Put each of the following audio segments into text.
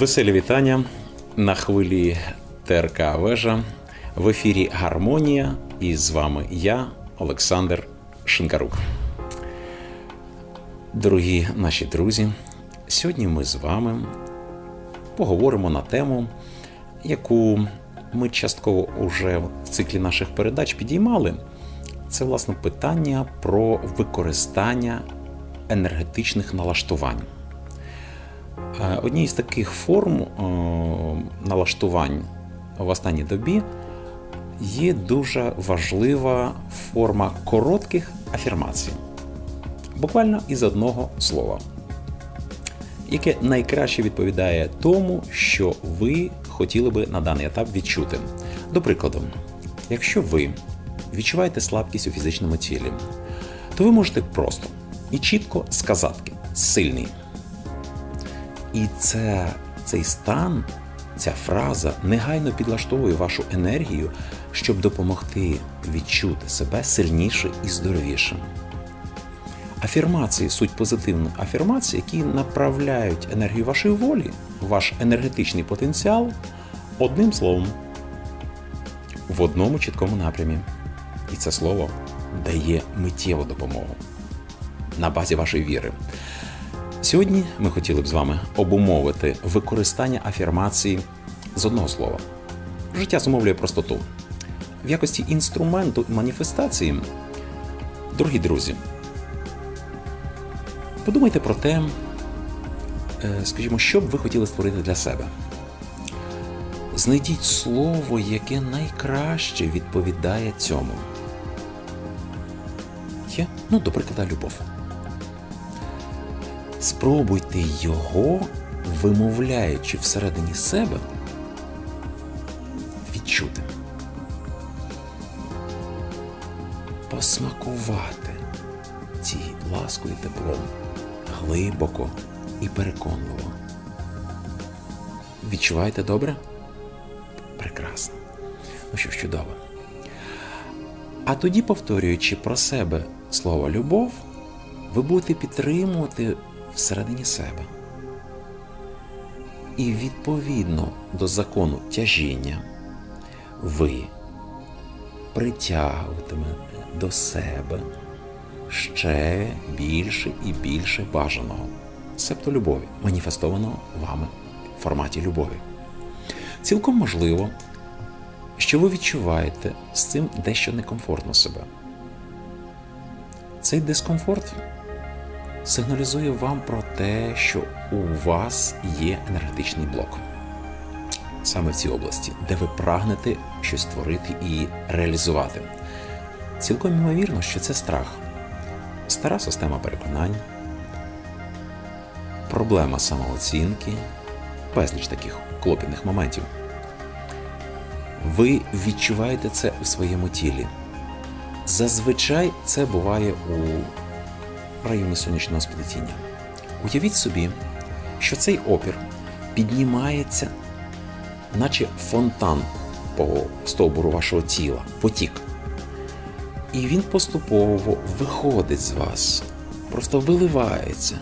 Веселі вітання на хвилі ТРК Вежа в ефірі Гармонія. І з вами я, Олександр Шинкарук. Дорогі наші друзі, сьогодні ми з вами поговоримо на тему, яку ми частково уже в циклі наших передач підіймали. Це власне питання про використання енергетичних налаштувань. Е, Однією з таких форм е, налаштувань в останній добі є дуже важлива форма коротких афірмацій, буквально із одного слова, яке найкраще відповідає тому, що ви хотіли би на даний етап відчути. До прикладу, якщо ви відчуваєте слабкість у фізичному тілі, то ви можете просто і чітко сказати сильний. І це, цей стан, ця фраза негайно підлаштовує вашу енергію, щоб допомогти відчути себе сильніше і здоровішим. Афірмації суть позитивних афірмацій, які направляють енергію вашої волі, ваш енергетичний потенціал одним словом в одному чіткому напрямі. І це слово дає миттєву допомогу на базі вашої віри. Сьогодні ми хотіли б з вами обумовити використання афірмації з одного слова. Життя зумовлює простоту. В якості інструменту маніфестації, дорогі друзі, подумайте про те, е, скажімо, що б ви хотіли створити для себе. Знайдіть слово, яке найкраще відповідає цьому. Є, ну, до прикладу, любов. Спробуйте його, вимовляючи всередині себе, відчути, посмакувати цією ласкою і теплом глибоко і переконливо. Відчуваєте добре? Прекрасно. Ну що ж, чудово. А тоді, повторюючи про себе слово любов, ви будете підтримувати всередині себе. І відповідно до закону тяжіння ви притягуватимете до себе ще більше і більше бажаного, себто любові, маніфестованого вами в форматі любові. Цілком можливо, що ви відчуваєте з цим дещо некомфортно себе. Цей дискомфорт сигналізує вам про те, що у вас є енергетичний блок. Саме в цій області, де ви прагнете щось створити і реалізувати. Цілком ймовірно, що це страх, стара система переконань, проблема самооцінки, безліч таких клопітних моментів. Ви відчуваєте це у своєму тілі. Зазвичай це буває у районі сонячного сплетіння. Уявіть собі, що цей опір піднімається, наче фонтан по стовбуру вашого тіла, потік. І він поступово виходить з вас, просто виливається.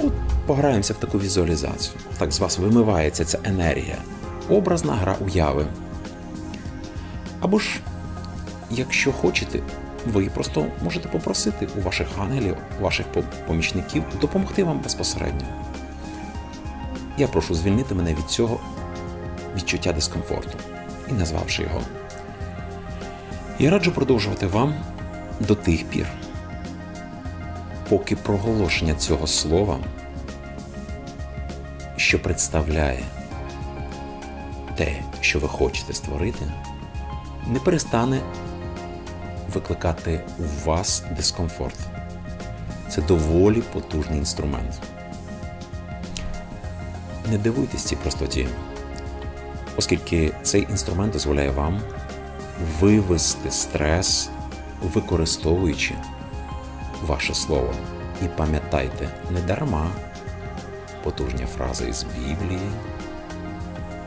От пограємося в таку візуалізацію. Так з вас вимивається ця енергія, образна гра уяви. Або ж, якщо хочете, ви просто можете попросити у ваших ангелів, ваших помічників допомогти вам безпосередньо. Я прошу звільнити мене від цього відчуття дискомфорту і назвавши його. Я раджу продовжувати вам до тих пір, поки проголошення цього слова, що представляє те, що ви хочете створити, не перестане викликати у вас дискомфорт. Це доволі потужний інструмент. Не дивуйтесь цій простоті, оскільки цей інструмент дозволяє вам вивести стрес, використовуючи ваше слово. І пам'ятайте, не дарма потужня фраза із Біблії.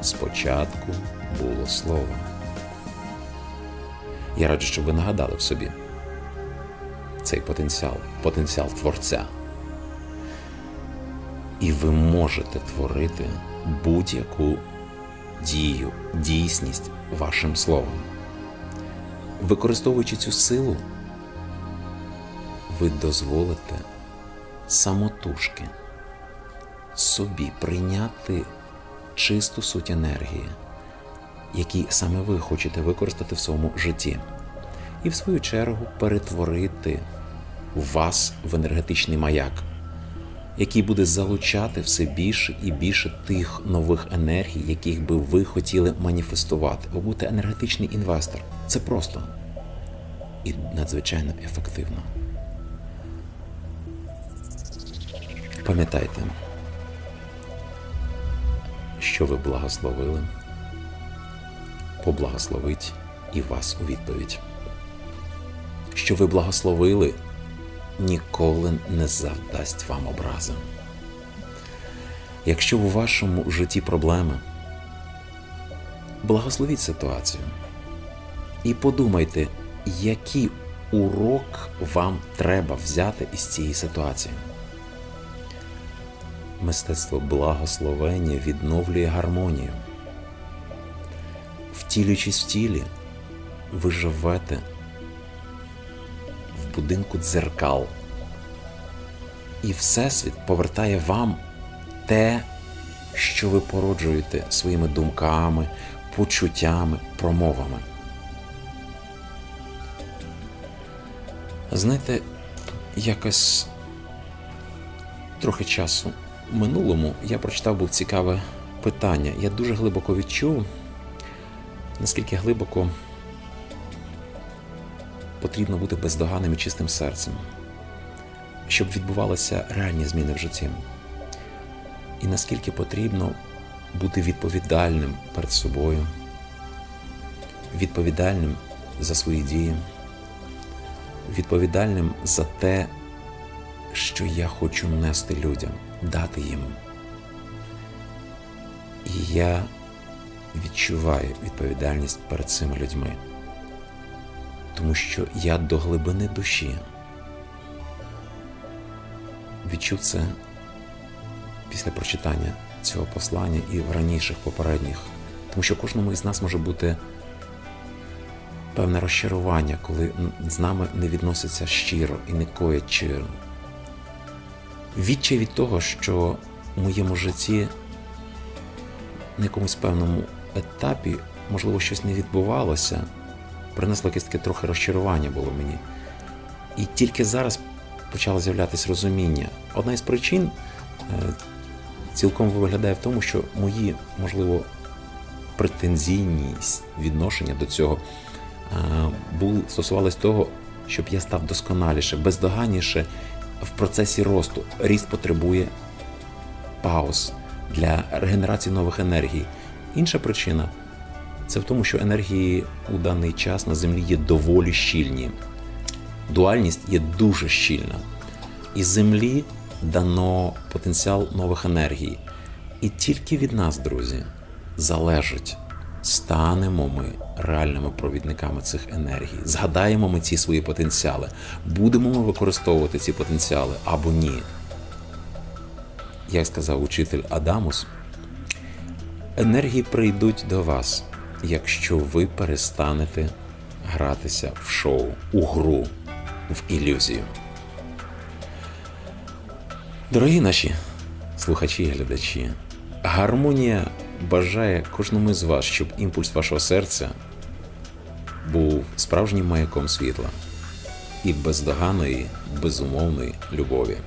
Спочатку було слово. Я раджу, щоб ви нагадали в собі цей потенціал, потенціал творця. І ви можете творити будь-яку дію, дійсність вашим словом. Використовуючи цю силу, ви дозволите самотужки собі прийняти чисту суть енергії, які саме ви хочете використати в своєму житті, і в свою чергу перетворити вас в енергетичний маяк, який буде залучати все більше і більше тих нових енергій, яких би ви хотіли маніфестувати. Ви будете енергетичний інвестор. Це просто і надзвичайно ефективно. Пам'ятайте, що ви благословили, поблагословить і вас у відповідь. Що ви благословили, ніколи не завдасть вам образи. Якщо у вашому житті проблеми, благословіть ситуацію і подумайте, який урок вам треба взяти із цієї ситуації. Мистецтво благословення відновлює гармонію. Втілюючись в тілі, ви живете в будинку дзеркал. І Всесвіт повертає вам те, що ви породжуєте своїми думками, почуттями, промовами. Знаєте, якось трохи часу минулому я прочитав був цікаве питання. Я дуже глибоко відчув, наскільки глибоко потрібно бути бездоганним і чистим серцем, щоб відбувалися реальні зміни в житті. І наскільки потрібно бути відповідальним перед собою, відповідальним за свої дії, відповідальним за те, що я хочу нести людям, дати їм. І я відчуваю відповідальність перед цими людьми, тому що я до глибини душі відчув це після прочитання цього послання і в раніших попередніх, тому що кожному із нас може бути певне розчарування, коли з нами не відносяться щиро і не коять щиро. Відчай від того, що в моєму житті на якомусь певному етапі, можливо, щось не відбувалося, принесло якесь таке трохи розчарування було мені. І тільки зараз почало з'являтися розуміння. Одна із причин е, цілком виглядає в тому, що мої, можливо, претензійні відношення до цього е, були стосувалися того, щоб я став досконаліше, бездоганніше в процесі росту. Ріст потребує пауз для регенерації нових енергій. Інша причина це в тому, що енергії у даний час на землі є доволі щільні. Дуальність є дуже щільна. Із землі дано потенціал нових енергій. І тільки від нас, друзі, залежить, станемо ми реальними провідниками цих енергій, згадаємо ми ці свої потенціали, будемо ми використовувати ці потенціали або ні. Як сказав учитель Адамус, енергії прийдуть до вас, якщо ви перестанете гратися в шоу, у гру, в ілюзію. Дорогі наші слухачі і глядачі, гармонія бажає кожному з вас, щоб імпульс вашого серця був справжнім маяком світла і бездоганної, безумовної любові.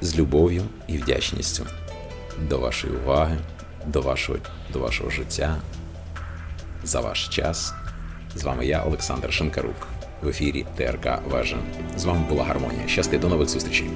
З любов'ю і вдячністю до вашої уваги, до вашого, до вашого життя, за ваш час. З вами я, Олександр Шинкарук, в ефірі ТРК Вежа. З вами була гармонія. Щасти, до нових зустрічей.